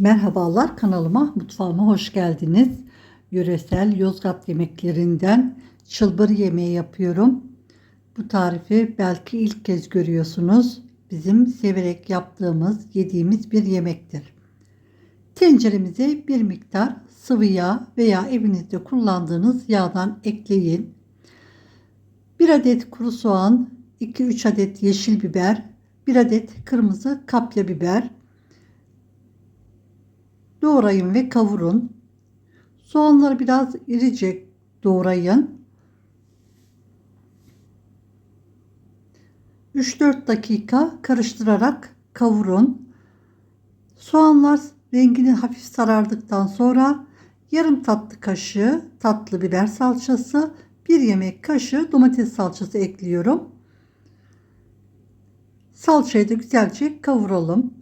Merhabalar kanalıma, mutfağıma hoş geldiniz. Yöresel Yozgat yemeklerinden çılbır yemeği yapıyorum. Bu tarifi belki ilk kez görüyorsunuz. Bizim severek yaptığımız, yediğimiz bir yemektir. Tenceremize bir miktar sıvı yağ veya evinizde kullandığınız yağdan ekleyin. 1 adet kuru soğan, 2-3 adet yeşil biber, 1 adet kırmızı kapya biber, doğrayın ve kavurun. Soğanları biraz irice doğrayın. 3-4 dakika karıştırarak kavurun. Soğanlar rengini hafif sarardıktan sonra yarım tatlı kaşığı tatlı biber salçası, 1 yemek kaşığı domates salçası ekliyorum. Salçayı da güzelce kavuralım.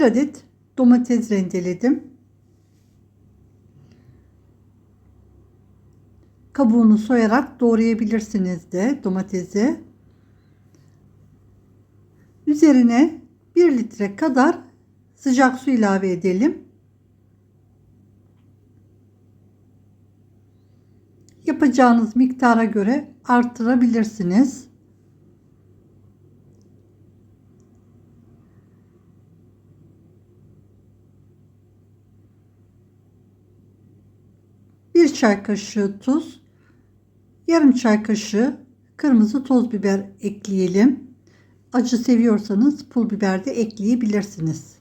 Bir adet domates rendeledim. Kabuğunu soyarak doğrayabilirsiniz de domatesi. Üzerine 1 litre kadar sıcak su ilave edelim. Yapacağınız miktara göre artırabilirsiniz. Bir çay kaşığı tuz, yarım çay kaşığı kırmızı toz biber ekleyelim. Acı seviyorsanız pul biber de ekleyebilirsiniz.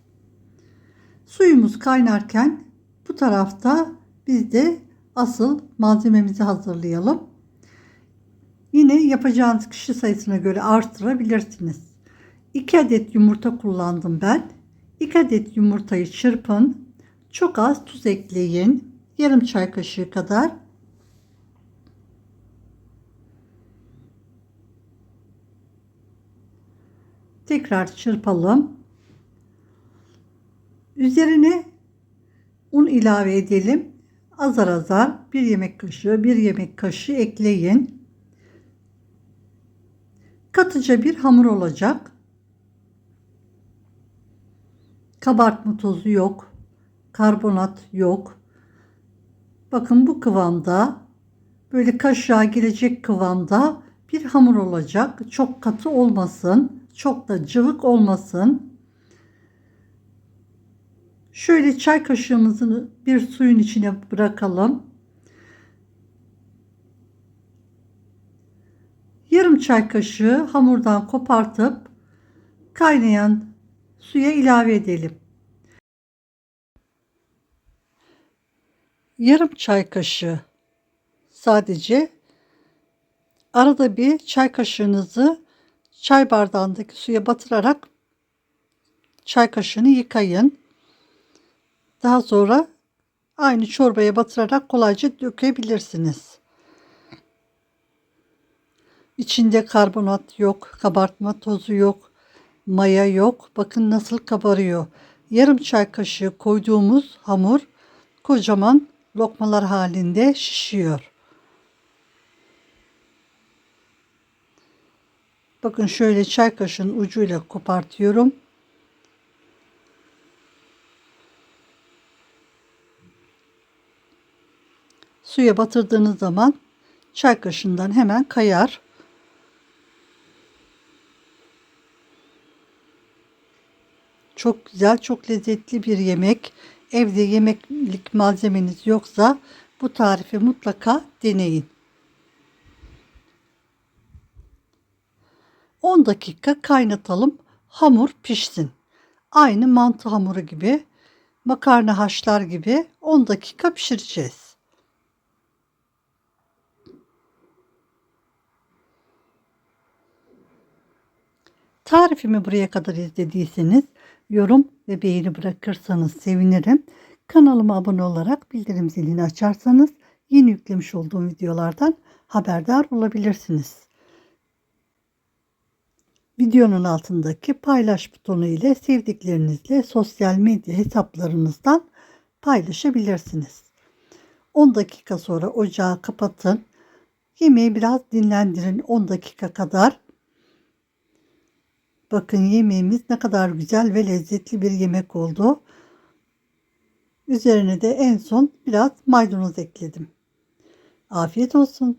Suyumuz kaynarken bu tarafta biz de asıl malzememizi hazırlayalım. Yine yapacağınız kişi sayısına göre artırabilirsiniz. 2 adet yumurta kullandım ben. 2 adet yumurtayı çırpın. Çok az tuz ekleyin. Yarım çay kaşığı kadar. Tekrar çırpalım. Üzerine un ilave edelim. Azar azar bir yemek kaşığı, bir yemek kaşığı ekleyin. Katıca bir hamur olacak. Kabartma tozu yok. Karbonat yok. Bakın bu kıvamda böyle kaşığa girecek kıvamda bir hamur olacak. Çok katı olmasın. Çok da cıvık olmasın. Şöyle çay kaşığımızı bir suyun içine bırakalım. Yarım çay kaşığı hamurdan kopartıp kaynayan suya ilave edelim. Yarım çay kaşığı sadece arada bir çay kaşığınızı çay bardağındaki suya batırarak çay kaşığını yıkayın. Daha sonra aynı çorbaya batırarak kolayca dökebilirsiniz. İçinde karbonat yok, kabartma tozu yok, maya yok. Bakın nasıl kabarıyor. Yarım çay kaşığı koyduğumuz hamur kocaman lokmalar halinde şişiyor. Bakın şöyle çay kaşığının ucuyla kopartıyorum. Suya batırdığınız zaman çay kaşığından hemen kayar. Çok güzel, çok lezzetli bir yemek. Evde yemeklik malzemeniz yoksa bu tarifi mutlaka deneyin. 10 dakika kaynatalım. Hamur pişsin. Aynı mantı hamuru gibi, makarna haşlar gibi 10 dakika pişireceğiz. Tarifimi buraya kadar izlediyseniz yorum ve beğeni bırakırsanız sevinirim. Kanalıma abone olarak bildirim zilini açarsanız yeni yüklemiş olduğum videolardan haberdar olabilirsiniz. Videonun altındaki paylaş butonu ile sevdiklerinizle sosyal medya hesaplarınızdan paylaşabilirsiniz. 10 dakika sonra ocağı kapatın. Yemeği biraz dinlendirin 10 dakika kadar. Bakın yemeğimiz ne kadar güzel ve lezzetli bir yemek oldu. Üzerine de en son biraz maydanoz ekledim. Afiyet olsun.